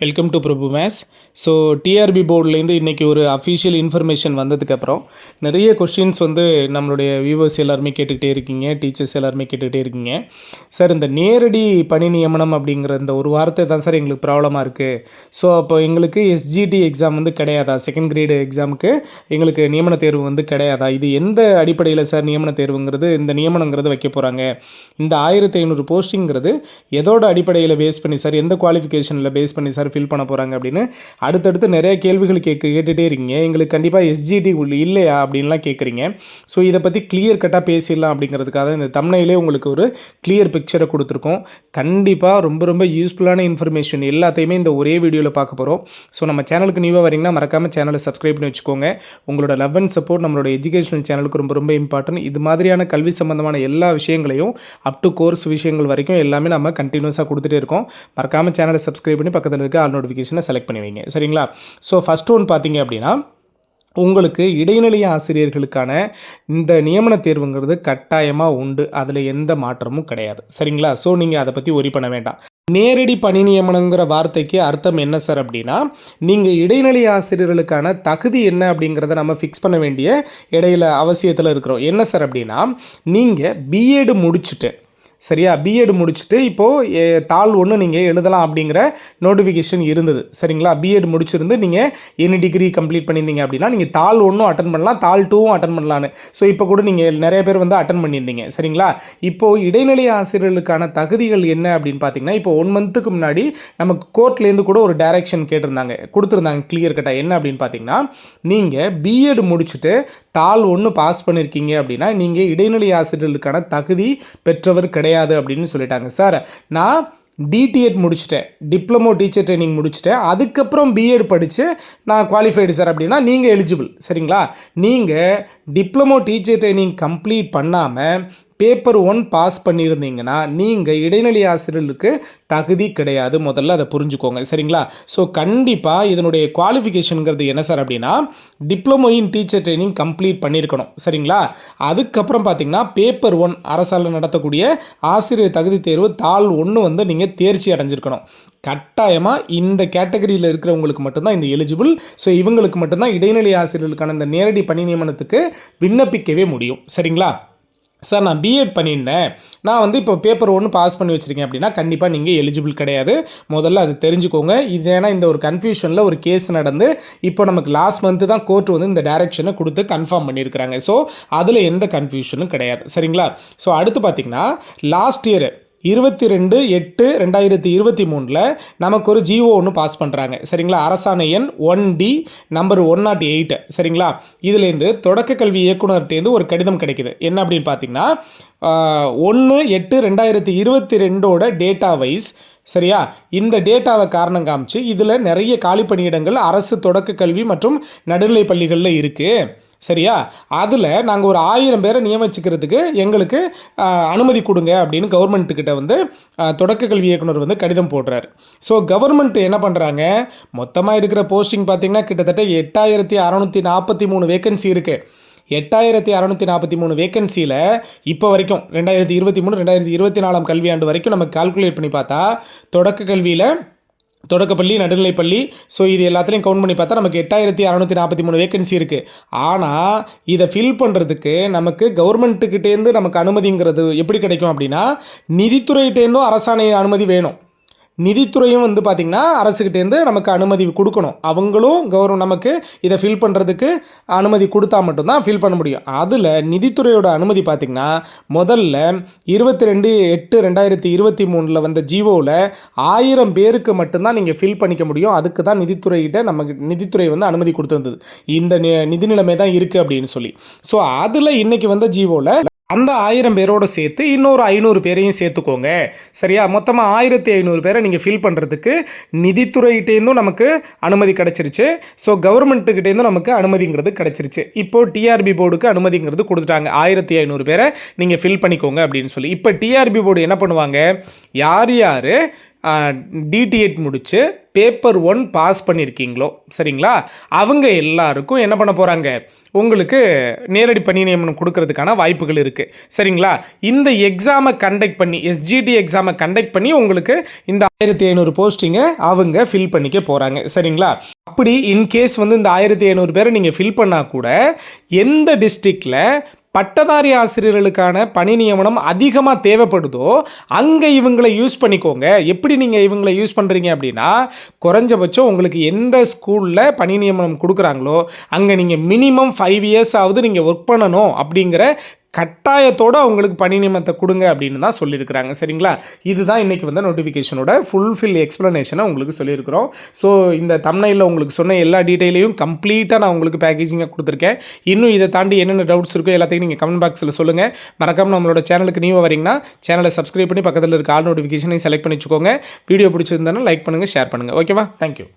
Welcome to Prabhu maths so TRB போர்ட்லேருந்து இன்றைக்கி ஒரு official information வந்ததுக்கப்புறம் நிறைய கொஷின்ஸ் வந்து நம்மளுடைய வியூவர்ஸ் எல்லாருமே கேட்டுக்கிட்டே இருக்கீங்க டீச்சர்ஸ் எல்லாருமே கேட்டுக்கிட்டே இருக்கீங்க. சார் இந்த நேரடி பணி நியமனம் அப்படிங்கிற இந்த ஒரு வார்த்தை தான் சார் எங்களுக்கு ப்ராப்ளமாக இருக்குது ஸோ அப்போ எங்களுக்கு எஸ்ஜிடி எக்ஸாம் வந்து கிடையாதா? செகண்ட் கிரேடு எக்ஸாமுக்கு எங்களுக்கு நியமன தேர்வு வந்து கிடையாதா? இது எந்த அடிப்படையில் சார் நியமன தேர்வுங்கிறது இந்த நியமனங்கிறது வைக்க போகிறாங்க இந்த ஆயிரத்தி ஐநூறு போஸ்டிங்கிறது எதோட அடிப்படையில் பேஸ் பண்ணி சார் எந்த குவாலிஃபிகேஷனில் பேஸ் பண்ணி சார் ஃபில் பண்ண போகிறாங்க அப்படின்னு அடுத்தடுத்து நிறைய கேள்விகள் கேட்க கேட்டுகிட்டே இருக்கீங்க. எங்களுக்கு கண்டிப்பாக எஸ்ஜிடி இல்லையா அப்படின்லாம் கேட்குறீங்க. ஸோ இதை பற்றி கிளியர் கட்டாக பேசிடலாம் அப்படிங்கிறதுக்காக இந்த தமிழையிலே உங்களுக்கு ஒரு கிளியர் பிக்சரை கொடுத்துருக்கோம். கண்டிப்பாக ரொம்ப ரொம்ப யூஸ்ஃபுல்லான இன்ஃபர்மேஷன் எல்லாத்தையுமே இந்த ஒரே வீடியோவில் பார்க்க போகிறோம் ஸோ நம்ம சேனலுக்கு நியூவாக வரீங்கன்னா மறக்காமல் சேனலை சப்ஸ்கிரைப் பண்ணி வச்சுக்கோங்க. உங்களோட லவ் அண்ட் சப்போர்ட் நம்மளோட எஜுகேஷனல் சேனலுக்கு ரொம்ப ரொம்ப இம்பார்ட்டன்ட் இது மாதிரியான கல்வி சம்பந்தமான எல்லா விஷயங்களையும் அப் டு கோர்ஸ் விஷயங்கள் வரைக்கும் எல்லாமே நம்ம கண்டினியூஸாக கொடுத்துட்டே இருக்கோம். மறக்காமல் சேனலை சப்ஸ்கிரைப் பண்ணி பக்கத்தில் இருக்க ஆல் நோட்டிஃபிகேஷனை செலக்ட் பண்ணி வைங்க. சரிங்களா? ஸோ ஃபஸ்ட் ஒன் பார்த்தீங்க அப்படின்னா உங்களுக்கு இடைநிலை ஆசிரியர்களுக்கான இந்த நியமன தேர்வுங்கிறது கட்டாயமாக உண்டு. அதில் எந்த மாற்றமும் கிடையாது. சரிங்களா? ஸோ நீங்கள் அதை பற்றி ஒரி பண்ண வேண்டாம். நேரடி பணி நியமனங்கிற வார்த்தைக்கு அர்த்தம் என்ன சார் அப்படின்னா நீங்கள் இடைநிலை ஆசிரியர்களுக்கான தகுதி என்ன அப்படிங்கிறத நம்ம ஃபிக்ஸ் பண்ண வேண்டிய இடையில அவசியத்தில் இருக்கிறோம். என்ன சார் அப்படின்னா நீங்கள் பிஎட் முடிச்சுட்டு சரியா? பிஎட் முடிச்சுட்டு இப்போது தாள் ஒன்று நீங்கள் எழுதலாம் அப்படிங்கிற நோட்டிஃபிகேஷன் இருந்தது. சரிங்களா? பிஎட் முடிச்சிருந்து நீங்கள் எனி டிகிரி கம்ப்ளீட் பண்ணியிருந்தீங்க அப்படின்னா நீங்கள் தாள் ஒன்றும் அட்டன் பண்ணலாம் தாள் டூவும் அட்டன் பண்ணலான்னு. ஸோ இப்போ கூட நீங்கள் நிறைய பேர் வந்து அட்டன் பண்ணியிருந்தீங்க. சரிங்களா? இப்போது இடைநிலை ஆசிரியர்களுக்கான தகுதிகள் என்ன அப்படின்னு பார்த்தீங்கன்னா இப்போ ஒன் மந்த்துக்கு முன்னாடி நமக்கு கோர்ட்லேருந்து கூட ஒரு டைரக்ஷன் கேட்டிருந்தாங்க. கொடுத்துருந்தாங்க கிளியர் கட்டாக என்ன அப்படின்னு பார்த்தீங்கன்னா நீங்கள் பிஎட் முடிச்சுட்டு தாள் ஒன்று பாஸ் பண்ணியிருக்கீங்க அப்படின்னா நீங்கள் இடைநிலை ஆசிரியர்களுக்கான தகுதி பெற்றவர் கிடையாது. அப்படின்னு சொல்லிட்டாங்க. சார் நான் டிடிஎட் முடிச்சிட்டேன். டிப்ளமோ டீச்சர் ட்ரைனிங் முடிச்சிட்டேன். அதுக்கப்புறம் பிஎட் படித்து நான் குவாலிஃபைடு சார் அப்படின்னா நீங்கள் எலிஜிபிள் சரிங்களா? நீங்கள் டிப்ளமோ டீச்சர் ட்ரைனிங் கம்ப்ளீட் பண்ணாமல் பேப்பர் ஒன் பாஸ் பண்ணியிருந்தீங்கன்னா நீங்கள் இடைநிலை ஆசிரியர்களுக்கு தகுதி கிடையாது. முதல்ல அதை புரிஞ்சுக்கோங்க. சரிங்களா? ஸோ கண்டிப்பாக இதனுடைய குவாலிஃபிகேஷனுங்கிறது என்ன சார் அப்படின்னா diploma in teacher training complete பண்ணியிருக்கணும். சரிங்களா? அதுக்கப்புறம் பார்த்தீங்கன்னா பேப்பர் ஒன் அரசால் நடத்தக்கூடிய ஆசிரியர் தகுதி தேர்வு தாள் ஒன்று வந்து நீங்கள் தேர்ச்சி அடைஞ்சிருக்கணும். கட்டாயமாக இந்த கேட்டகரியில் இருக்கிறவங்களுக்கு மட்டும்தான் இந்த எலிஜிபிள் ஸோ இவங்களுக்கு மட்டும்தான் இடைநிலை ஆசிரியர்களுக்கான இந்த நேரடி பணி நியமனத்துக்கு விண்ணப்பிக்கவே முடியும். சரிங்களா? சார் நான் பிஎட் பண்ணியிருந்தேன். நான் வந்து இப்போ பேப்பர் ஒன்று பாஸ் பண்ணி வச்சுருக்கேன் அப்படின்னா கண்டிப்பாக நீங்கள் எலிஜிபிள் கிடையாது. முதல்ல அது தெரிஞ்சுக்கோங்க. இது ஏன்னா இந்த ஒரு கன்ஃபியூஷனில் ஒரு கேஸ் நடந்து இப்போ நமக்கு லாஸ்ட் மந்த்து தான் கோர்ட் வந்து இந்த டைரக்ஷனை கொடுத்து கன்ஃபார்ம் பண்ணியிருக்கிறாங்க. ஸோ அதில் எந்த கன்ஃபியூஷனும் கிடையாது. சரிங்களா? ஸோ அடுத்து பார்த்திங்கன்னா லாஸ்ட் இயர் இருபத்தி ரெண்டு எட்டு ரெண்டாயிரத்தி இருபத்தி மூணில் நமக்கு ஒரு ஜிஓ ஒன்று பாஸ் பண்ணுறாங்க சரிங்களா? அரசாணை எண் one D number one naught eight சரிங்களா? இதுலேருந்து தொடக்க கல்வி இயக்குனர்கிட்டேருந்து ஒரு கடிதம் கிடைக்குது. என்ன அப்படின்னு பார்த்தீங்கன்னா ஒன்று எட்டு ரெண்டாயிரத்தி இருபத்தி ரெண்டோட டேட்டா வைஸ் சரியா? இந்த டேட்டாவை காரணம் காமிச்சு இதில் நிறைய காலி பணியிடங்கள் அரசு தொடக்க கல்வி மற்றும் நடுநிலை பள்ளிகளில் இருக்குது சரியா? அதில் நாங்கள் ஒரு ஆயிரம் பேரை நியமிச்சுக்கிறதுக்கு எங்களுக்கு அனுமதி கொடுங்க அப்படின்னு கவர்மெண்ட்டுக்கிட்ட வந்து தொடக்க கல்வி இயக்குனர் வந்து கடிதம் போடுறார். ஸோ கவர்மெண்ட் என்ன பண்ணுறாங்க மொத்தமாக இருக்கிற போஸ்டிங் பார்த்திங்கன்னா கிட்டத்தட்ட எட்டாயிரத்தி அறநூற்றி நாற்பத்தி மூணு வேக்கன்சி இருக்குது எட்டாயிரத்தி அறநூற்றி நாற்பத்தி மூணு வேக்கன்சியில் இப்போ வரைக்கும் ரெண்டாயிரத்தி இருபத்தி மூணு ரெண்டாயிரத்தி இருபத்தி நாலாம் கல்வியாண்டு வரைக்கும் நம்ம கால்குலேட் பண்ணி பார்த்தா தொடக்க கல்வியில் தொடக்கப்பள்ளி நடுநிலைப்பள்ளி. ஸோ இது எல்லாத்துலேயும் கவுண்ட் பண்ணி பார்த்தா நமக்கு எட்டாயிரத்தி அறநூற்றி நாற்பத்தி மூணு வேகன்சி இருக்குது ஆனால் இதை ஃபில் பண்ணுறதுக்கு நமக்கு கவர்மெண்ட்டுக்கிட்டேருந்து நமக்கு அனுமதிங்கிறது எப்படி கிடைக்கும் அப்படின்னா நிதித்துறையிட்டேருந்தும் அரசாணை அனுமதி வேணும். நிதித்துறையும் வந்து பார்த்திங்கன்னா அரசுக்கிட்டேருந்து நமக்கு அனுமதி கொடுக்கணும். அவங்களும் கவர்மெண்ட் நமக்கு இதை ஃபில் பண்ணுறதுக்கு அனுமதி கொடுத்தா மட்டும்தான் ஃபில் பண்ண முடியும். அதில் நிதித்துறையோட அனுமதி பார்த்திங்கன்னா முதல்ல இருபத்தி ரெண்டு எட்டு ரெண்டாயிரத்தி இருபத்தி மூணில் வந்த ஜிஓவில் ஆயிரம் பேருக்கு மட்டும்தான் நீங்கள் ஃபில் பண்ணிக்க முடியும். அதுக்கு தான் நிதித்துறைகிட்ட நமக்கு நிதித்துறை வந்து அனுமதி கொடுத்துருந்தது. இந்த நிதி நிலைமை தான் இருக்குது அப்படின்னு சொல்லி. ஸோ அதில் இன்றைக்கி வந்த ஜிஓவில் அந்த ஆயிரம் பேரோடு சேர்த்து இன்னொரு ஐநூறு பேரையும் சேர்த்துக்கோங்க. சரியா? மொத்தமாக ஆயிரத்தி ஐநூறு பேரை நீங்கள் ஃபில் பண்ணுறதுக்கு நிதித்துறைகிட்டேருந்தும் நமக்கு அனுமதி கிடச்சிருச்சு. ஸோ கவர்மெண்ட்டுக்கிட்டேருந்தும் நமக்கு அனுமதிங்கிறது கிடச்சிருச்சு. இப்போது டிஆர்பி போர்டுக்கு அனுமதிங்கிறது கொடுத்துட்டாங்க. ஆயிரத்தி ஐநூறு பேரை நீங்கள் ஃபில் பண்ணிக்கோங்க அப்படின்னு சொல்லி. இப்போ டிஆர்பி போர்டு என்ன பண்ணுவாங்க? யார் யார் டிடிஎட் முடித்து பேப்பர் ஒன் பாஸ் பண்ணியிருக்கீங்களோ சரிங்களா? அவங்க எல்லாருக்கும் என்ன பண்ண போகிறாங்க உங்களுக்கு நேரடி பணி நியமனம் கொடுக்கறதுக்கான வாய்ப்புகள் இருக்குது சரிங்களா? இந்த எக்ஸாமை கண்டக்ட் பண்ணி எஸ்ஜிடி எக்ஸாமை கண்டக்ட் பண்ணி உங்களுக்கு இந்த ஆயிரத்தி ஐநூறு போஸ்டிங்கை அவங்க ஃபில் பண்ணிக்க போகிறாங்க சரிங்களா? அப்படி இன்கேஸ் வந்து இந்த ஆயிரத்தி ஐநூறு பேரை நீங்கள் ஃபில் பண்ணால் கூட எந்த டிஸ்ட்ரிக்டில் பட்டதாரி ஆசிரியர்களுக்கான பணி நியமனம் அதிகமாக தேவைப்படுதோ அங்கே இவங்களை யூஸ் பண்ணிக்கோங்க. எப்படி நீங்கள் இவங்களை யூஸ் பண்ணுறீங்க அப்படின்னா குறைஞ்சபட்சம் உங்களுக்கு எந்த ஸ்கூலில் பணி நியமனம் கொடுக்குறாங்களோ அங்கே நீங்கள் மினிமம் ஃபைவ் இயர்ஸ் ஆகுது நீங்கள் ஒர்க் பண்ணணும் அப்படிங்கிற கட்டாயத்தோடு அவங்களுக்கு பணி நியமனத்தை கொடுங்க அப்படின்னு தான் சொல்லியிருக்கிறாங்க. சரிங்களா? இதுதான் இன்றைக்கி வந்து நோட்டிஃபிகேஷனோட ஃபுல்ஃபில் எக்ஸ்ப்ளனேஷனை உங்களுக்கு சொல்லியிருக்கிறோம். ஸோ இந்த தமிழில் உங்களுக்கு சொன்ன எல்லா டீட்டெயிலையும் கம்ப்ளீட்டாக நான் உங்களுக்கு பேக்கேஜிங்காக கொடுத்துருக்கேன். இன்னும் இதை தாண்டி என்னென்ன டவுட்ஸ் இருக்கோ எல்லாத்தையும் நீங்கள் கமெண்ட் பாக்ஸில் சொல்லுங்கள் மறக்காமல் நம்மளோட சேனலுக்கு நீங்க வரீங்கன்னா சேனலை சப்ஸ்கிரைப் பண்ணி பக்கத்தில் இருக்க ஆல் நோட்டிஃபிகேஷனையும் செலக்ட் பண்ணி வச்சுக்கோங்க. வீடியோ பிடிச்சிருந்தாலும் லைக் பண்ணுங்கள் ஷேர் பண்ணுங்கள் ஓகேவா தேங்க்யூ